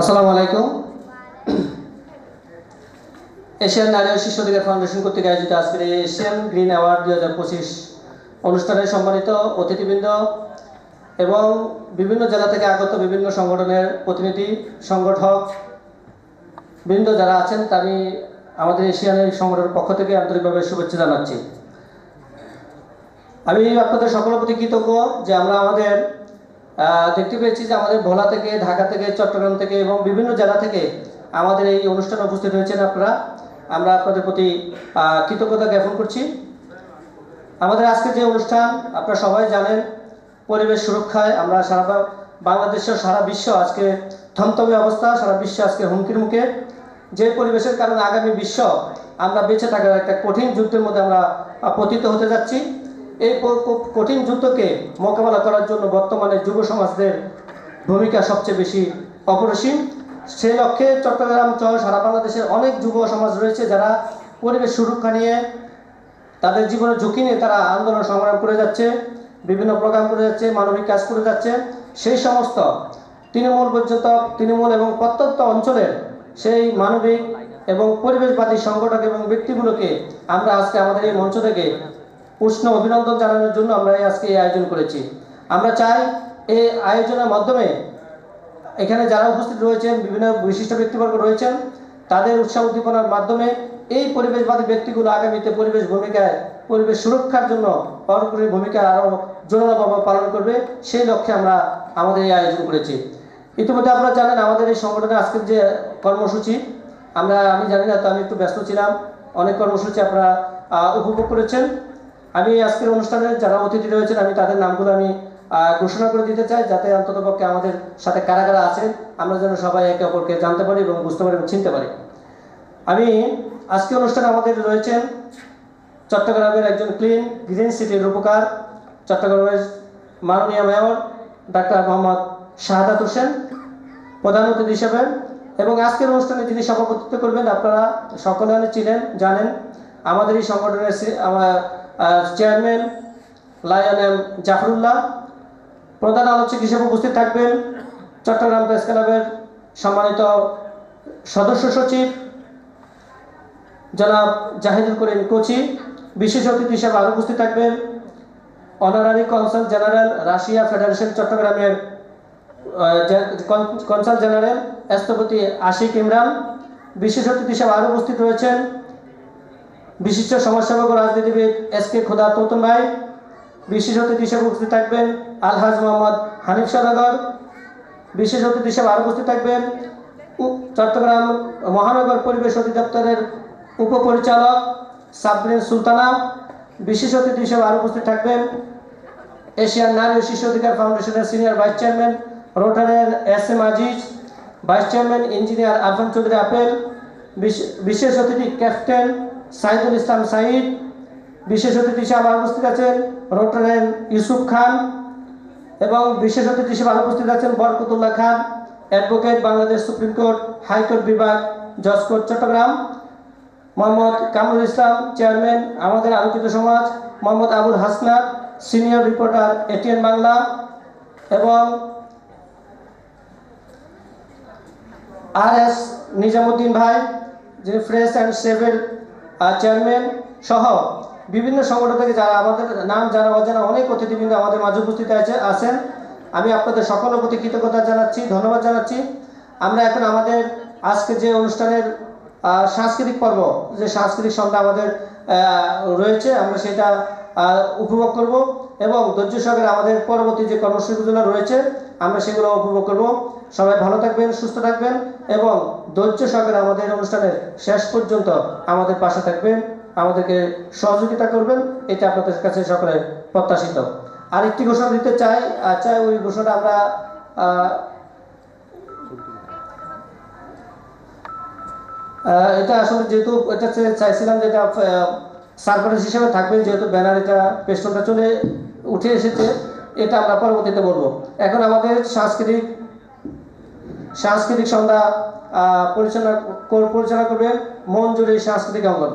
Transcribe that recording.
আসসালামু আলাইকুম। এশিয়ান নারী ও শিশু অধিকার ফাউন্ডেশন কর্তৃক আয়োজিত আজকের এশিয়ান গ্রিন অ্যাওয়ার্ড দুই হাজার পঁচিশ অনুষ্ঠানে সম্মানিত অতিথিবৃন্দ এবং বিভিন্ন জেলা থেকে আগত বিভিন্ন সংগঠনের প্রতিনিধি, সংগঠক বৃন্দ যারা আছেন আমি আমাদের এশিয়ানের সংগঠনের পক্ষ থেকে আন্তরিকভাবে শুভেচ্ছা জানাচ্ছি। আমি আপনাদের সকলের প্রতি কৃতজ্ঞ যে আমরা আমাদের দেখতে পেয়েছি যে আমাদের ভোলা থেকে, ঢাকা থেকে, চট্টগ্রাম থেকে এবং বিভিন্ন জেলা থেকে আমাদের এই অনুষ্ঠানে উপস্থিত হয়েছেন আপনারা। আমরা আপনাদের প্রতি কৃতজ্ঞতা জ্ঞাপন করছি। আমাদের আজকে যে অনুষ্ঠান, আপনারা সবাই জানেন, পরিবেশ সুরক্ষায় আমরা সারা বাংলাদেশ সারা বিশ্ব আজকে থমথমে অবস্থা, সারা বিশ্ব আজকে হুমকির মুখে। যে পরিবেশের কারণে আগামী বিশ্ব আমরা বেঁচে থাকার একটা কঠিন যুদ্ধের মধ্যে আমরা পতিত হতে যাচ্ছি। এই কঠিন যুদ্ধকে মোকাবেলা করার জন্য বর্তমানে যুব সমাজদের ভূমিকা সবচেয়ে বেশি অপরিসীম সে লক্ষ্যে চট্টগ্রাম সহ সারা বাংলাদেশের অনেক যুব সমাজ রয়েছে যারা পরিবেশ সুরক্ষা নিয়ে তাদের জীবনের ঝুঁকি নিয়ে তারা আন্দোলন সংগ্রাম করে যাচ্ছে, বিভিন্ন প্রোগ্রাম করে যাচ্ছে, মানবিক কাজ করে যাচ্ছে। সেই সমস্ত তৃণমূল পর্যন্ত তৃণমূল এবং প্রত্যন্ত অঞ্চলের সেই মানবিক এবং পরিবেশবাদী সংগঠক এবং ব্যক্তিগুলোকে আমরা আজকে আমাদের এই মঞ্চ থেকে উষ্ণ অভিনন্দন জানানোর জন্য আমরা আজকে এই আয়োজন করেছি। আমরা চাই এই আয়োজনের মাধ্যমে এখানে যারা উপস্থিত রয়েছেন, বিভিন্ন বিশিষ্ট ব্যক্তিবর্গ রয়েছেন, তাদের উৎসাহ উদ্দীপনার মাধ্যমে এই পরিবেশবাদী ব্যক্তিগুলো আগামীতে পরিবেশ ভূমিকায়, পরিবেশ সুরক্ষার জন্য পরোপরি ভূমিকা আরও জোরালোভাবে পালন করবে, সেই লক্ষ্যে আমরা আমাদের এই আয়োজন করেছি। ইতিমধ্যে আপনারা জানেন, আমাদের এই সংগঠনের আজকের যে কর্মসূচি, আমরা, আমি জানি না, তো আমি একটু ব্যস্ত ছিলাম। অনেক কর্মসূচি আপনারা উপভোগ করেছেন। আমি আজকের অনুষ্ঠানে যারা অতিথি রয়েছেন, আমি তাদের নামগুলো আমি ঘোষণা করে দিতে চাই যাতে অন্ততপক্ষে আমাদের সাথে কারা কারা আছেন, আমরা যেন সবাই একে অপরকে জানতে পারি এবং বুঝতে পারি এবং চিনতে পারি। আমি আজকে অনুষ্ঠানে আমাদের রয়েছেন চট্টগ্রামের একজন ক্লিন গ্রিন সিটির রূপকার, চট্টগ্রামের মাননীয় মেয়র ডাক্তার মোহাম্মদ শাহাদাত হোসেন, প্রধান অতিথি হিসেবে। এবং আজকের অনুষ্ঠানে যিনি সভাপতিত্ব করবেন, আপনারা সকলে চিনেন, জানেন, আমাদের এই সংগঠনের চেয়ারম্যান লায়ন এম জাফরুল্লাহ। প্রধান আলোচক হিসেবে উপস্থিত থাকবেন চট্টগ্রাম প্রেস ক্লাবের সম্মানিত সদস্য সচিব, জনাব জাহিদুল করিম কোচি। বিশেষ অতিথি হিসেবে আরও উপস্থিত থাকবেন honorary consul general Russia Federation চট্টগ্রামের কনসাল জেনারেল স্থপতি আশিক ইমরান। বিশেষ অতিথি হিসেবে আরও উপস্থিত রয়েছেন বিশিষ্ট সমাজসেবক ও রাজনীতিবিদ এস কে খোদা তোতন ভাই বিশেষ অতিথি হিসেবে উপস্থিত থাকবেন আলহাজ মোহাম্মদ হানিফ সদাগর বিশেষ অতিথি হিসেবে আরও উপস্থিত থাকবেন চট্টগ্রাম মহানগর পরিবেশ অধিদপ্তরের উপপরিচালক সাবরিন সুলতানা বিশেষ অতিথি হিসেবে আরও উপস্থিত থাকবেন এশিয়ান নারী ও শিশু অধিকার ফাউন্ডেশনের সিনিয়র ভাইস চেয়ারম্যান রোটারের S M Aziz, vice chairman engineer Arfan Chowdhury Apel বিশেষ অতিথি ক্যাপ্টেন সাইদুল ইসলাম সাইদ বিশেষ অতিথি হিসেবে উপস্থিত আছেন রোটারের ইউসুফ খান এবং বিশেষ অতিথি হিসেবে উপস্থিত আছেন Barkatullah Khan, advocate Bangladesh supreme court high court বিভাগ জজ কোর্ট চট্টগ্রাম, মোহাম্মদ কামরুল ইসলাম, চেয়ারম্যান, আমাদের Alokito Samaj, Mohammad Abul Hasnat, senior reporter ATN Bangla এবং আর এস নিজামুদ্দিন ভাই, যিনি ফ্রেশ অ্যান্ড সেভের চেয়ারম্যান সহ বিভিন্ন সংগঠন থেকে যারা আমাদের নাম যারা অজানা অনেক অতিথিবৃন্দ আমাদের মাঝে উপস্থিত আছে, আছেন। আমি আপনাদের সকলের প্রতি কৃতজ্ঞতা জানাচ্ছি, ধন্যবাদ জানাচ্ছি। আমরা এখন আমাদের আজকে যে অনুষ্ঠানের সাংস্কৃতিক পর্ব, যে সাংস্কৃতিক সন্ধ্যা আমাদের রয়েছে, আমরা সেটা উপভোগ করব এবং ধৈর্য সহকারে আমাদের পরবর্তী যে কর্মসূচিগুলো রয়েছে, আমরা সেগুলো উপভোগ করব। সবাই ভালো থাকবেন, সুস্থ থাকবেন এবং ধৈর্য সহকারে আমাদের অনুষ্ঠানের শেষ পর্যন্ত আমাদের পাশে থাকবেন, আমাদেরকে সহযোগিতা করবেন, এটা আপনাদের কাছে সকলে প্রত্যাশিত। আরেকটি ঘোষণা দিতে চাই চাই ওই ঘোষণা আমরা এটা আসলে যেহেতু এটা চাইছিলাম যে এটা সারপ্রাইজ হিসেবে থাকবে, যেহেতু ব্যানার এটা পেস্টনটা চলে উঠে এসেছে, এটা আমরা পরবর্তীতে বলব। এখন আমাদের সাংস্কৃতিক সাংস্কৃতিক সন্ধ্যা পরিচালনা পরিচালনা করবে মঞ্জুরি সাংস্কৃতিক অঙ্গন।